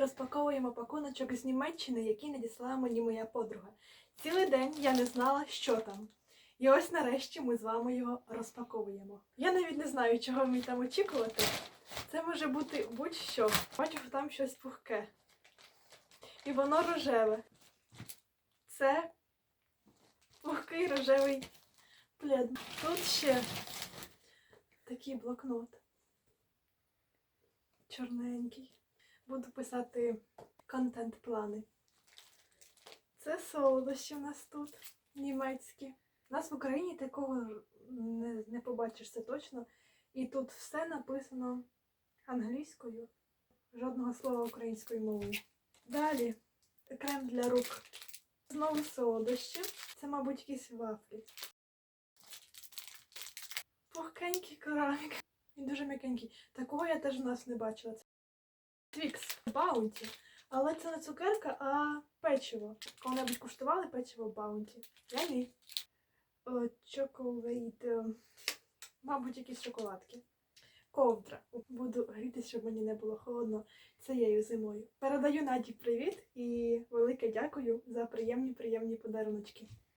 Розпаковуємо пакуночок з Німеччини, який надіслала мені моя подруга. Цілий день я не знала, що там. І ось нарешті ми з вами його розпаковуємо. Я навіть не знаю, чого мені там очікувати. Це може бути будь-що. Бачу, що там щось пухке. І воно рожеве. Це пухкий рожевий плед. Тут ще такий блокнот. Чорненький. Буду писати контент-плани. Це солодощі у нас тут німецькі. У нас в Україні такого не, не побачиш це точно. І тут все написано англійською, жодного слова українською мовою. Далі крем для рук. Знову солодощі. Це, мабуть, якісь вафлі. Пухкенький керамік. Він дуже м'якенький. Такого я теж у нас не бачила. Твікс Баунті. Але це не цукерка, а печиво. Коли-небудь куштували печиво Баунті? Я ні. О, Чоколейт. е, Мабуть, якісь шоколадки. Ковдра. Буду грітися, щоб мені не було холодно цією зимою. Передаю Наді привіт і велике дякую за приємні приємні подаруночки.